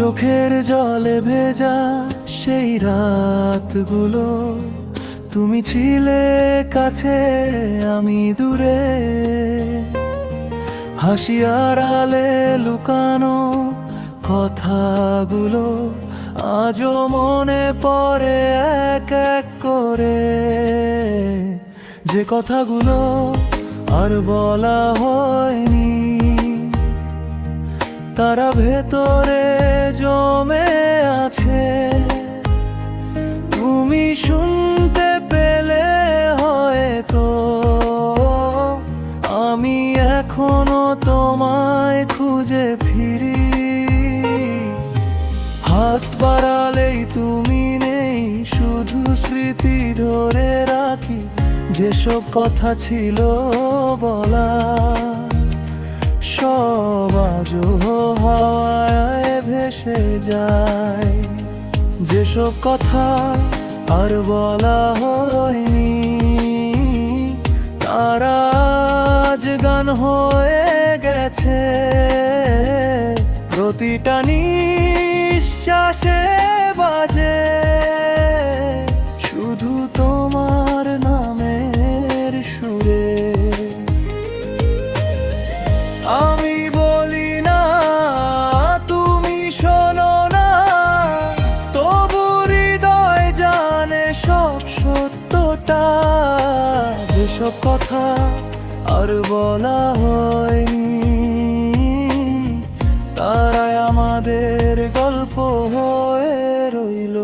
চোখের জলে ভেজা সেই রাতগুলো। তুমি ছিলে কাছে, আমি দূরে। হাসি আড়ালে লুকানো কথাগুলো আজও মনে পড়ে এক এক করে। যে কথাগুলো আর বলা হয়নি তারা ভেতরে জমে আছে। তুমি শুনতে পেলে হয়তো। আমি এখনও তোমায় খুঁজে ফিরি। হাত বাড়ালেই তুমি নেই, শুধু স্মৃতি ধরে রাখি। যেসব কথা ছিল বলা সব আজও হাওয়ায় ভেসে যায়। যেসব কথা আর বলা হয়নি, তারা আজ গান হয়ে গেছে। প্রতিটা নিঃশ্বাসে বাজে। কথা আর বলা হয়নি। তারাই আমাদের গল্প হয়ে রইল।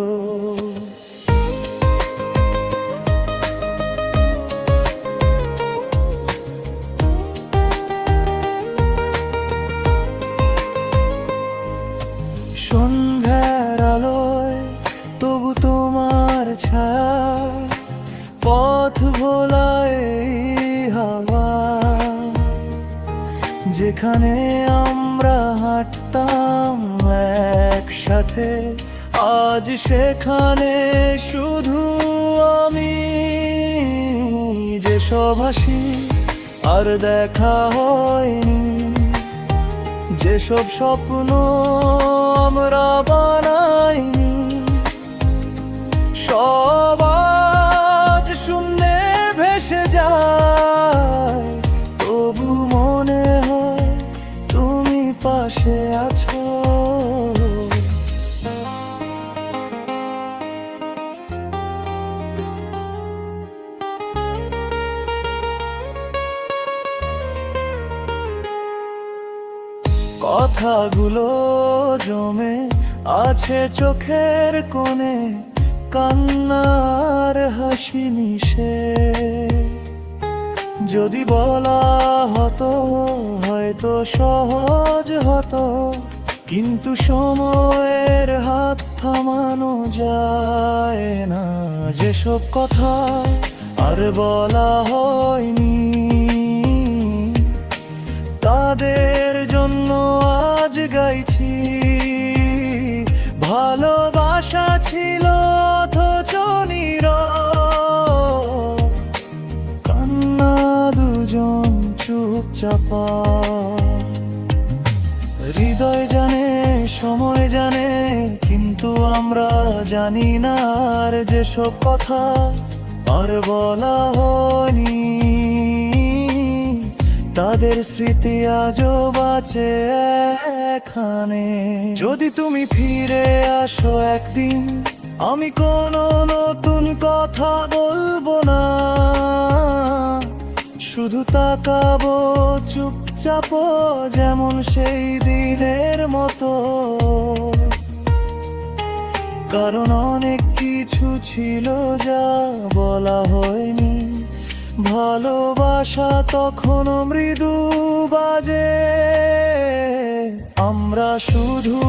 সন্ধ্যার আলোয় তবু তোমার ছায়া পথ ভোলায় হাওয়া, যেখানে আমরা হাঁটতাম একসাথে, আজ সেখানে শুধু আমি। যেসব হাসি আর দেখা হয়নি যেসব স্বপ্ন আমরা বানাইনি, সব কথাগুলো জমে আছে চোখের কোণে, কান্নার হাসি মিশে। যদি বলা হতো, হয়তো সহজ হতো, কিন্তু সময়ের হাত থামানো যায় না যেসব কথা আর বলা হয়নি। তাদের চুপচাপা হৃদয় জানে, সময় জানে, কিন্তু আমরা জানি না আর যেসব কথা আর বলা হয়নি। তাদের স্মৃতি আজও বাঁচে এখানে। যদি তুমি ফিরে আসো একদিন, আমি কোনো নতুন কথা বলব না। শুধু তাকাবো, চুপচাপ যেমন সেই দিনের মতো। কারণ অনেক কিছু ছিল যা বলা হয়নি। ভালোবাসা তখন মৃদু বাজে। আমরা শুধু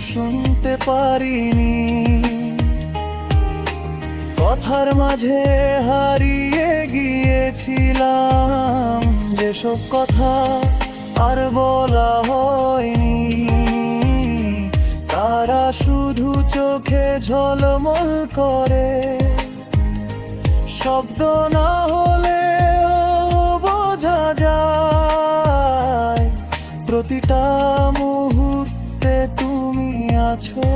শুনতে পারিনি। কথার মাঝে হারিয়ে গিয়েছিলাম। যেসব কথা আর বলা হয়নি, তারা শুধু চোখে ঝলমল করে। শব্দ না হলে বোঝা যায়, প্রতিটা মুহূর্তে তুমি আছো।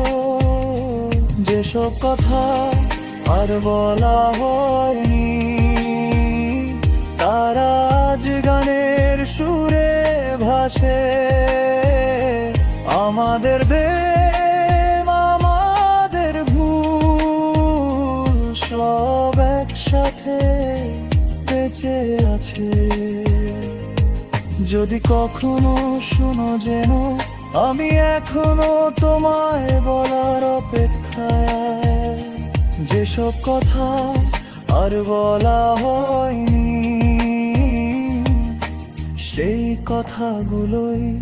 যেসব কথা আর বলা হয়নি। তারা আজ গানের সুরে ভাসে। আমাদের দেব, আমাদের ভুল সব একসাথে বেঁচে আছে। যদি কখনো শুনো যেন, আমি এখনও তোমায় বলার অপেক্ষায়। যেসব কথা আর বলা হয়নি, সেই কথাগুলোই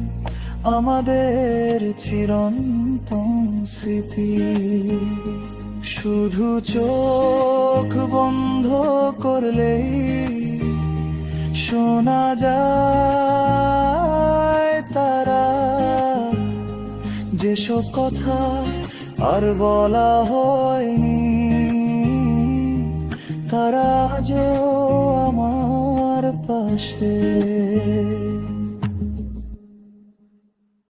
আমাদের চিরন্তন স্মৃতি। শুধু চোখ বন্ধ করলেই শোনা যায় তারা। যেসব কথা আর বলা হয়নি তারা আজও আমার পাশে।